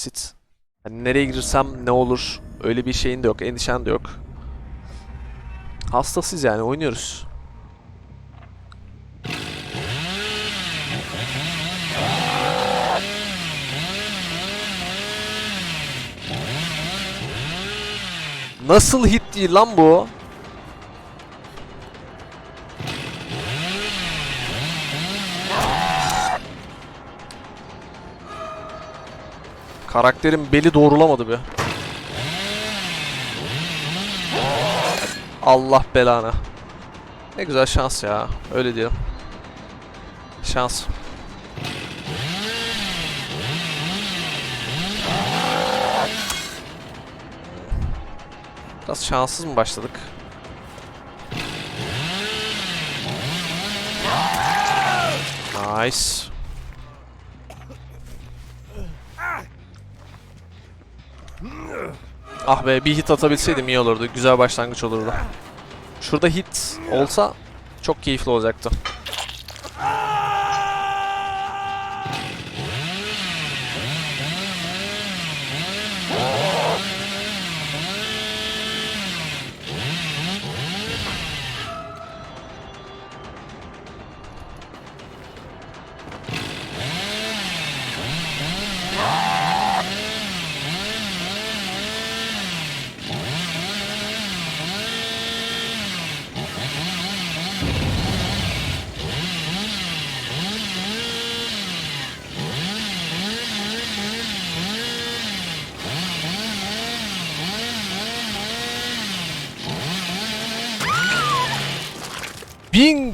that's it. Hani nereye girsem ne olur öyle bir şeyin de yok, endişen de yok. Hastasıyız yani oynuyoruz. Nasıl hit değil lan bu? Karakterin beli doğrulamadı be. Allah belanı. Ne güzel şans ya. Öyle diyelim. Şans. Biraz şanssız mı başladık? Nice. Ah be bir hit atabilseydim iyi olurdu. Güzel başlangıç olurdu. Şurada hit olsa çok keyifli olacaktı.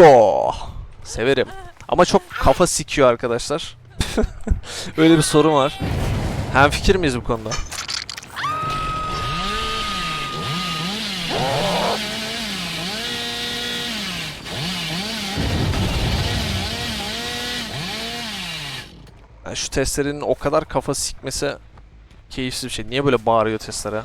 Bingo! Severim. Ama çok kafa sikiyor arkadaşlar. Öyle bir sorun var. Hem fikir miyiz bu konuda? Yani şu testlerin o kadar kafa sikmesi keyifsiz bir şey. Niye böyle bağırıyor testlere?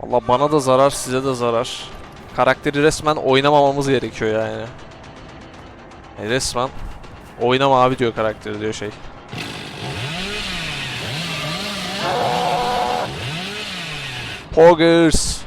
Valla bana da zarar, size de zarar. Karakteri resmen oynamamamız gerekiyor yani. E resmen oynama abi diyor karakteri diyor şey. Poggers.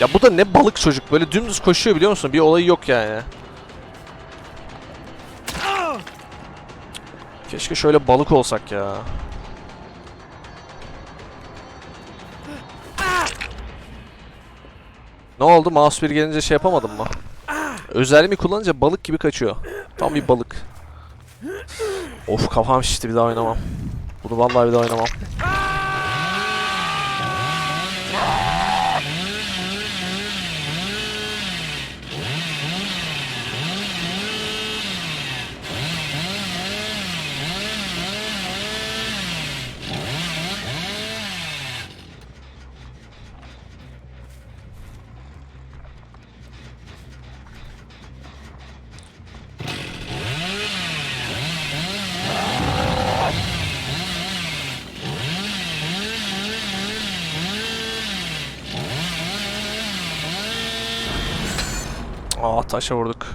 Ya bu da ne balık çocuk böyle dümdüz koşuyor biliyor musun? Bir olayı yok yani. Keşke şöyle balık olsak ya. Ne oldu? Mouse bir gelince şey yapamadım mı? Özelliğimi kullanınca balık gibi kaçıyor. Tam bir balık. Of kafam şişti bir daha oynamam. Bunu vallahi bir daha oynamam. Aa taşa vurduk.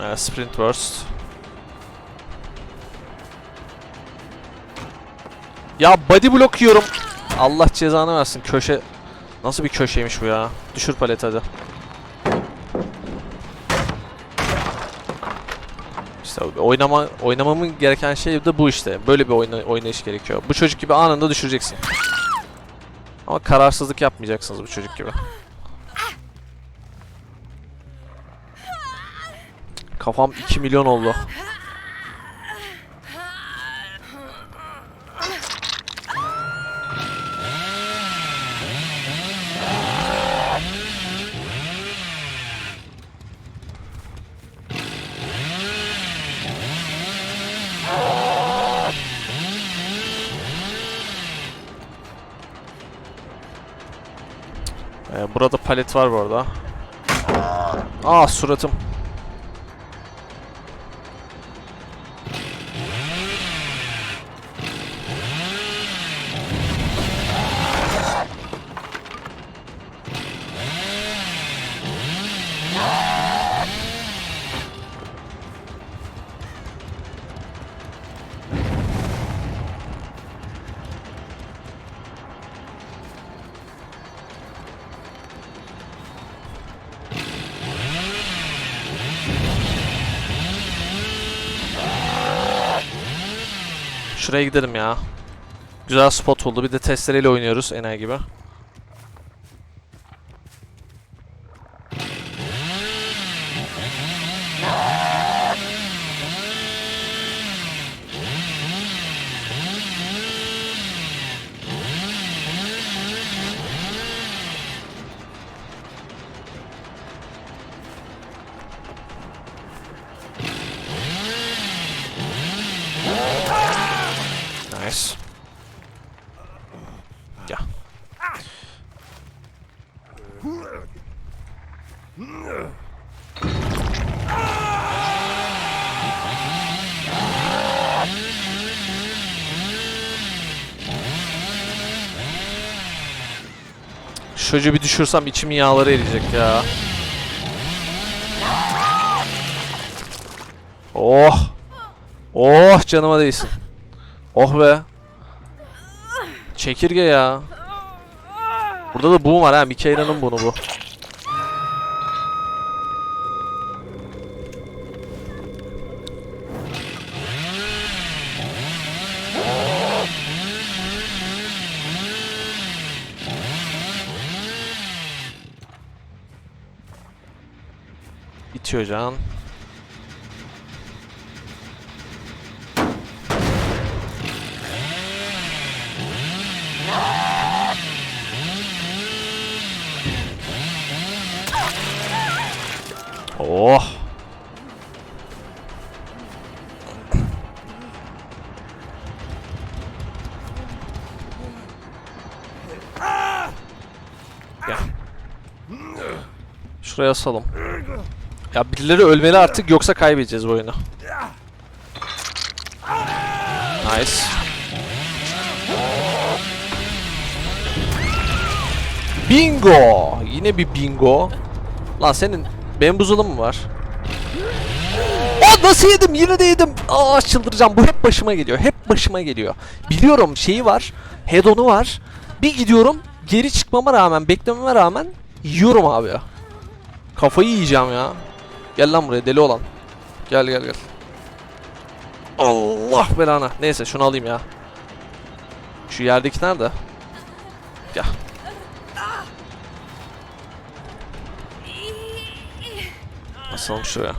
Ee, sprint burst. Ya body block yiyorum. Allah cezanı versin köşe. Nasıl bir köşeymiş bu ya? Düşür palet hadi. İşte oynama oynamamın gereken şey de bu işte. Böyle bir oyna, oynayış gerekiyor. Bu çocuk gibi anında düşüreceksin. Ama kararsızlık yapmayacaksınız bu çocuk gibi. Kafam 2 milyon oldu. Burada palet var bu arada. Ah suratım. Şuraya gidelim ya. Güzel spot oldu. Bir de testereyle oynuyoruz enayi gibi. Ya. Şu Çocuğu bir düşürsem içimin yağları eriyecek ya. Oh. Oh canıma değsin. Oh be. Çekirge ya. Burada da bu var ha. Mikaela'nın bunu bu. Bitiyor can. Oh. Gel. Şuraya asalım. Ya birileri ölmeli artık yoksa kaybedeceğiz bu oyunu. Nice. Bingo! Yine bir bingo. Lan senin bembuzulun mu var? Aa nasıl yedim? Yine de yedim. Aa çıldıracağım. Bu hep başıma geliyor. Hep başıma geliyor. Biliyorum şeyi var. Hedon'u var. Bir gidiyorum. Geri çıkmama rağmen, beklememe rağmen yiyorum abi. Kafayı yiyeceğim ya. Gel lan buraya deli olan. Gel gel gel. Allah belana. Neyse şunu alayım ya. Şu yerdeki nerede? Gel. Basalım şuraya.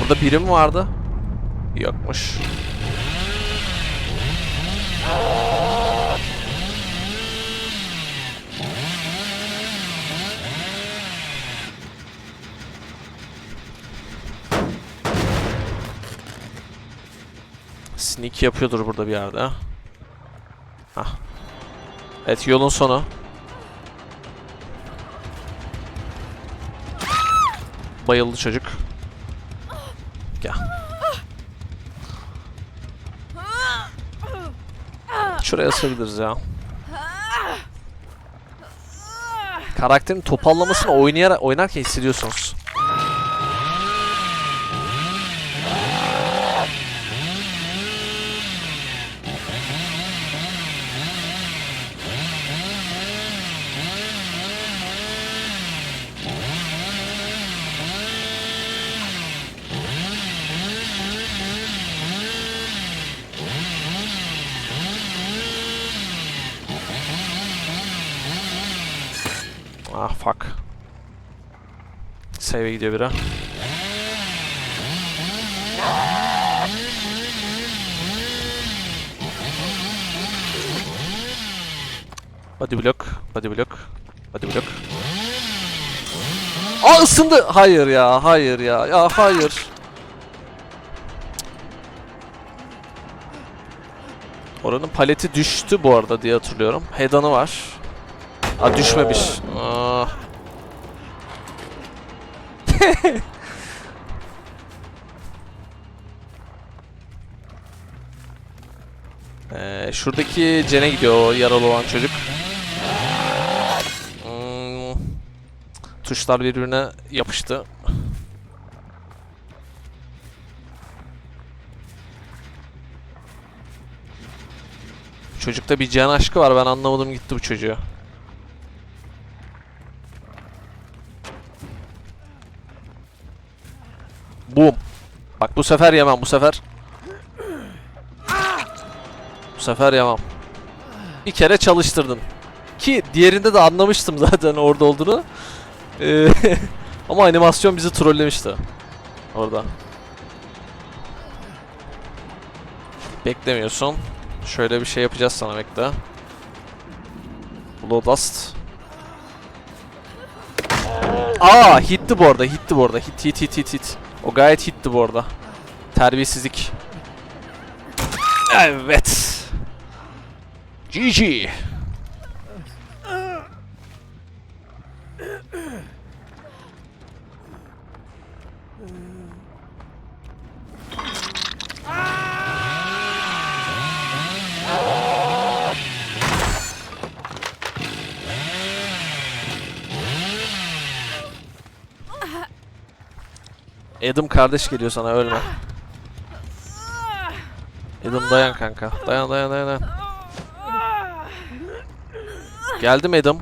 Burada biri mi vardı? Yokmuş. Sneak yapıyordur burada bir yerde. Hah. Evet yolun sonu. Bayıldı çocuk. Gel. Şuraya asabiliriz ya. Karakterin topallamasını oynayarak oynarken hissediyorsunuz. Ah fuck. Save'e gidiyor biri. Body block, body block, body block. Aa ısındı. Hayır ya, hayır ya. Ya hayır. Oranın paleti düştü bu arada diye hatırlıyorum. Hedanı var. Aa düşmemiş. Aa. Ee, şuradaki Cene gidiyor o yaralı olan çocuk. Hmm, tuşlar birbirine yapıştı. Çocukta bir can aşkı var ben anlamadım gitti bu çocuğu. Boom. Bak bu sefer yemem bu sefer. Bu sefer yemem. Bir kere çalıştırdım. Ki diğerinde de anlamıştım zaten orada olduğunu. Ee, ama animasyon bizi trollemişti. Orada. Beklemiyorsun. Şöyle bir şey yapacağız sana bekle. Bloodlust. Aa hitti bu arada hitti bu arada hit hit hit hit hit. O gayet hitti bu arada. Terbiyesizlik. Evet. GG. Adam kardeş geliyor sana ölme. Adam dayan kanka. Dayan dayan dayan. dayan. Geldim Adam.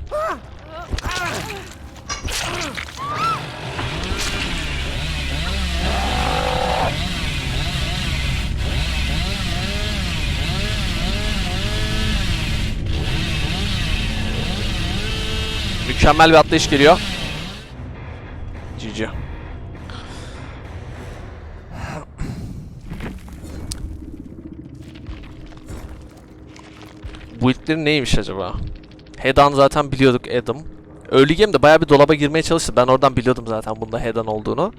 Mükemmel bir atlayış geliyor. Bu ilkleri neymiş acaba? Hedan zaten biliyorduk Adam. Early game'de bayağı bir dolaba girmeye çalıştı. Ben oradan biliyordum zaten bunda Hedan olduğunu.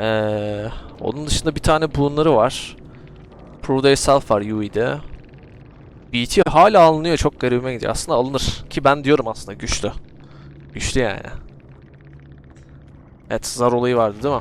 Ee, onun dışında bir tane bunları var. Prove Yourself var UI'de. BT hala alınıyor. Çok garibime gidiyor. Aslında alınır. Ki ben diyorum aslında güçlü. Güçlü yani. Evet zar olayı vardı değil mi?